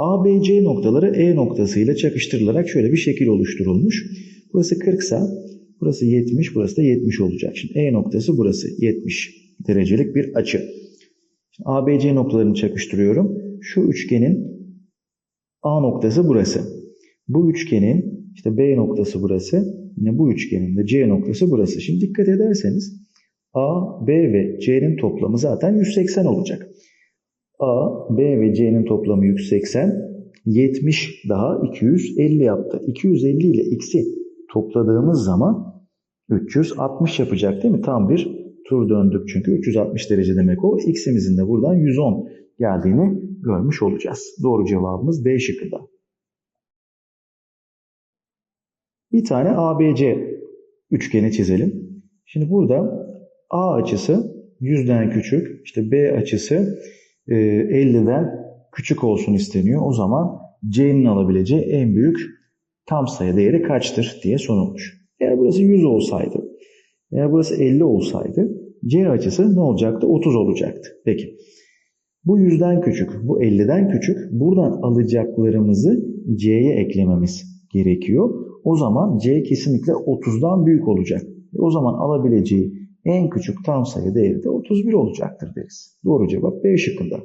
ABC noktaları E noktasıyla çakıştırılarak şöyle bir şekil oluşturulmuş. Burası 40 ise burası 70, burası da 70 olacak. Şimdi E noktası burası 70 derecelik bir açı. Şimdi ABC noktalarını çakıştırıyorum. Şu üçgenin A noktası burası. Bu üçgenin işte B noktası burası. Yine bu üçgenin de C noktası burası. Şimdi dikkat ederseniz A, B ve C'nin toplamı zaten 180 olacak. A, B ve C'nin toplamı 180. 70 daha 250 yaptı. 250 ile X'i topladığımız zaman 360 yapacak değil mi? Tam bir tur döndük çünkü 360 derece demek o. X'imizin de buradan 110 geldiğini görmüş olacağız. Doğru cevabımız D şıkkında. Bir tane ABC üçgeni çizelim. Şimdi burada A açısı 100'den küçük, işte B açısı e, 50'den küçük olsun isteniyor. O zaman C'nin alabileceği en büyük tam sayı değeri kaçtır diye sorulmuş. Eğer burası 100 olsaydı, eğer burası 50 olsaydı C açısı ne olacaktı? 30 olacaktı. Peki. Bu 100'den küçük, bu 50'den küçük. Buradan alacaklarımızı C'ye eklememiz gerekiyor. O zaman C kesinlikle 30'dan büyük olacak. E o zaman alabileceği en küçük tam sayı değeri de 31 olacaktır deriz. Doğru cevap B şıkkında.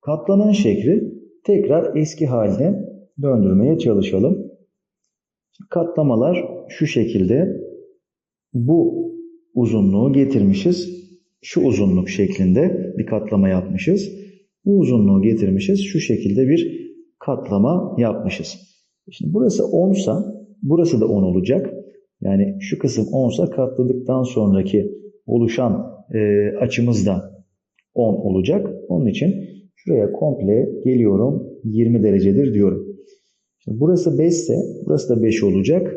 Katlanan şekli tekrar eski haline döndürmeye çalışalım. Katlamalar şu şekilde. Bu uzunluğu getirmişiz. Şu uzunluk şeklinde bir katlama yapmışız. Bu uzunluğu getirmişiz. Şu şekilde bir katlama yapmışız. Şimdi burası 10 sa burası da 10 olacak. Yani şu kısım 10 sa katladıktan sonraki oluşan e, açımız da 10 olacak. Onun için şuraya komple geliyorum 20 derecedir diyorum. Şimdi burası 5 ise burası da 5 olacak.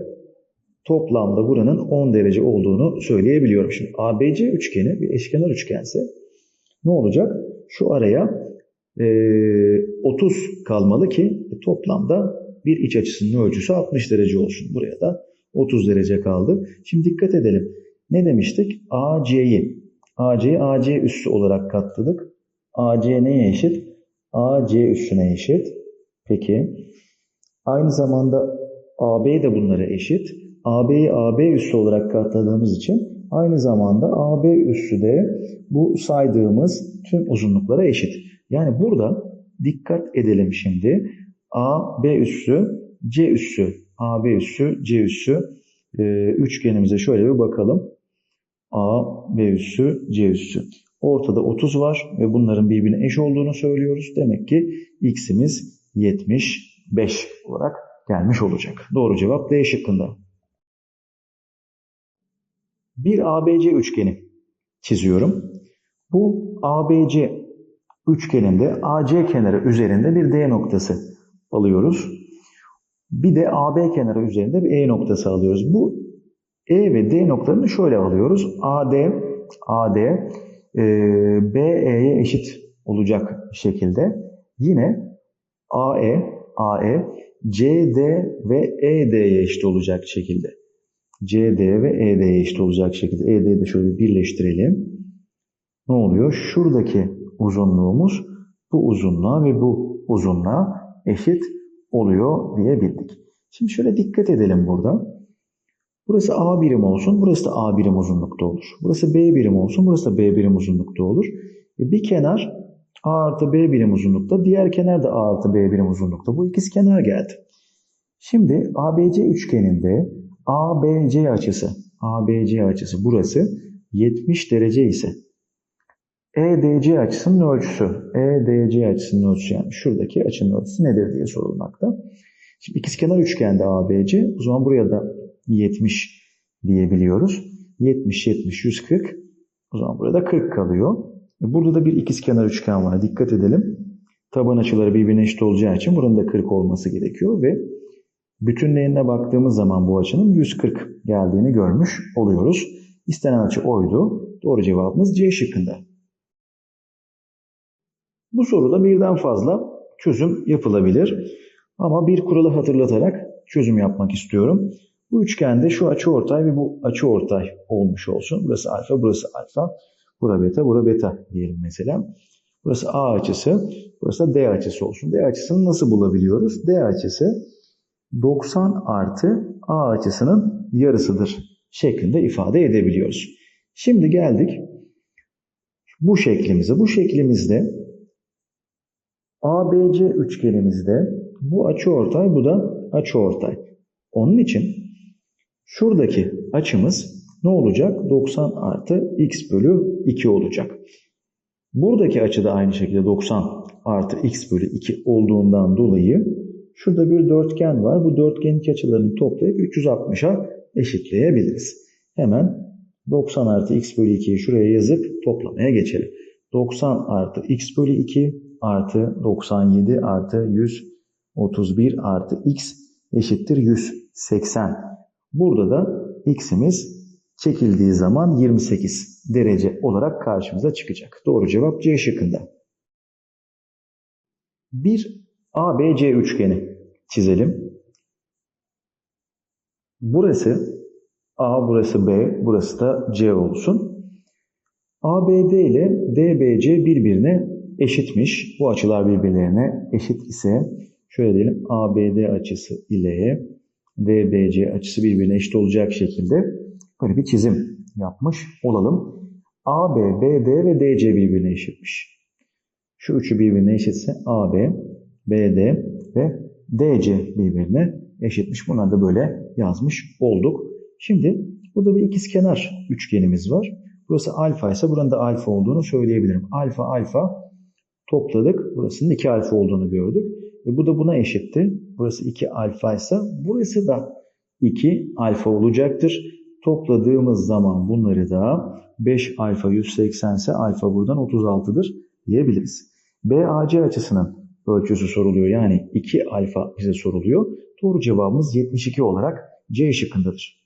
Toplamda buranın 10 derece olduğunu söyleyebiliyorum. Şimdi ABC üçgeni bir eşkenar üçgense ne olacak? Şu araya e, 30 kalmalı ki toplamda bir iç açısının ölçüsü 60 derece olsun. Buraya da 30 derece kaldı. Şimdi dikkat edelim. Ne demiştik? AC'yi AC'yi AC üssü olarak katladık. AC neye eşit? AC üssüne eşit. Peki. Aynı zamanda AB de bunlara eşit. AB'yi AB üssü olarak katladığımız için aynı zamanda AB üssü de bu saydığımız tüm uzunluklara eşit. Yani burada dikkat edelim şimdi. A, B üssü, C üssü, A, B üssü, C üssü e, üçgenimize şöyle bir bakalım. A, B üssü, C üssü. Ortada 30 var ve bunların birbirine eş olduğunu söylüyoruz. Demek ki x'imiz 75 olarak gelmiş olacak. Doğru cevap D şıkkında. Bir ABC üçgeni çiziyorum. Bu ABC üçgeninde AC kenarı üzerinde bir D noktası alıyoruz. Bir de AB kenarı üzerinde bir E noktası alıyoruz. Bu E ve D noktalarını şöyle alıyoruz. AD, AD e, BE'ye eşit olacak şekilde. Yine AE, AE CD ve ED'ye eşit olacak şekilde. CD ve ED'ye eşit olacak şekilde. ED'yi de şöyle birleştirelim. Ne oluyor? Şuradaki uzunluğumuz bu uzunluğa ve bu uzunluğa eşit oluyor diyebildik. Şimdi şöyle dikkat edelim burada. Burası A birim olsun, burası da A birim uzunlukta olur. Burası B birim olsun, burası da B birim uzunlukta olur. E bir kenar A artı B birim uzunlukta, diğer kenar da A artı B birim uzunlukta. Bu ikiz kenar geldi. Şimdi ABC üçgeninde ABC açısı, ABC açısı burası 70 derece ise EDC açısının ölçüsü, EDC açısının ölçüsü yani şuradaki açının ölçüsü nedir diye sorulmakta. Şimdi ikizkenar üçgende ABC, o zaman buraya da 70 diyebiliyoruz. 70, 70, 140. O zaman burada 40 kalıyor. Burada da bir ikizkenar üçgen var. Dikkat edelim. Taban açıları birbirine eşit olacağı için buranın da 40 olması gerekiyor ve bütünlüğüne baktığımız zaman bu açının 140 geldiğini görmüş oluyoruz. İstenen açı oydu. Doğru cevabımız C şıkkında. Bu soruda birden fazla çözüm yapılabilir. Ama bir kuralı hatırlatarak çözüm yapmak istiyorum. Bu üçgende şu açı ortay ve bu açı ortay olmuş olsun. Burası alfa, burası alfa. Bura beta, bura beta diyelim mesela. Burası A açısı, burası da D açısı olsun. D açısını nasıl bulabiliyoruz? D açısı 90 artı A açısının yarısıdır şeklinde ifade edebiliyoruz. Şimdi geldik bu şeklimize. Bu şeklimizde ABC üçgenimizde bu açıortay bu da açıortay. Onun için şuradaki açımız ne olacak? 90 artı x bölü 2 olacak. Buradaki açı da aynı şekilde 90 artı x bölü 2 olduğundan dolayı şurada bir dörtgen var. Bu dörtgenin açılarını toplayıp 360'a eşitleyebiliriz. Hemen 90 artı x bölü 2'yi şuraya yazıp toplamaya geçelim. 90 artı x bölü 2 artı 97 artı 131 artı x eşittir 180. Burada da x'imiz çekildiği zaman 28 derece olarak karşımıza çıkacak. Doğru cevap C şıkkında. Bir ABC üçgeni çizelim. Burası A, burası B, burası da C olsun. ABD ile DBC birbirine eşitmiş. Bu açılar birbirlerine eşit ise şöyle diyelim ABD açısı ile DBC açısı birbirine eşit olacak şekilde böyle bir çizim yapmış olalım. AB, BD ve DC birbirine eşitmiş. Şu üçü birbirine eşitse AB, BD ve DC birbirine eşitmiş. Bunları da böyle yazmış olduk. Şimdi burada bir ikizkenar üçgenimiz var. Burası alfa ise buranın da alfa olduğunu söyleyebilirim. Alfa alfa topladık. Burasının 2 alfa olduğunu gördük. E bu da buna eşitti. Burası 2 alfa ise burası da 2 alfa olacaktır. Topladığımız zaman bunları da 5 alfa 180 ise alfa buradan 36'dır diyebiliriz. BAC açısının ölçüsü soruluyor. Yani 2 alfa bize soruluyor. Doğru cevabımız 72 olarak C şıkkındadır.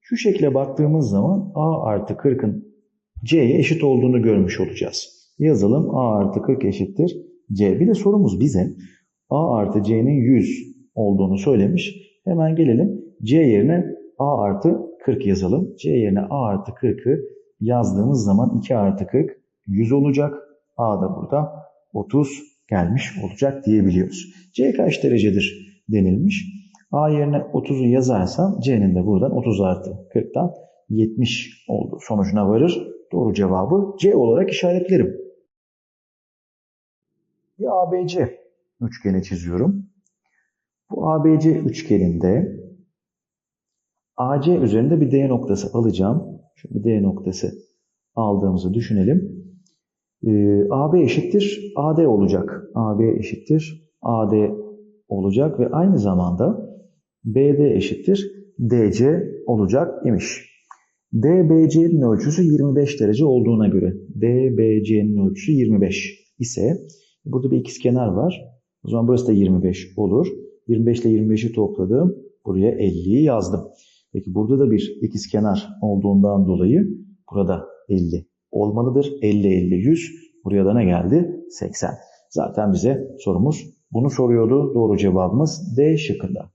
Şu şekle baktığımız zaman A artı 40'ın C'ye eşit olduğunu görmüş olacağız. Yazalım A artı 40 eşittir C. Bir de sorumuz bize A artı C'nin 100 olduğunu söylemiş. Hemen gelelim C yerine A artı 40 yazalım. C yerine A artı 40'ı yazdığımız zaman 2 artı 40 100 olacak. A da burada 30 gelmiş olacak diyebiliyoruz. C kaç derecedir denilmiş. A yerine 30'u yazarsam C'nin de buradan 30 artı 40'tan 70 oldu. Sonucuna varır. Doğru cevabı C olarak işaretlerim. Bir ABC üçgeni çiziyorum. Bu ABC üçgeninde AC üzerinde bir D noktası alacağım. Şöyle D noktası aldığımızı düşünelim. Ee, AB eşittir AD olacak. AB eşittir AD olacak ve aynı zamanda BD eşittir DC olacak imiş. DBC'nin ölçüsü 25 derece olduğuna göre DBC'nin ölçüsü 25 ise burada bir ikizkenar var. O zaman burası da 25 olur. 25 ile 25'i topladım. Buraya 50'yi yazdım. Peki burada da bir ikizkenar olduğundan dolayı burada 50 olmalıdır. 50, 50, 100. Buraya da ne geldi? 80. Zaten bize sorumuz bunu soruyordu. Doğru cevabımız D şıkkında.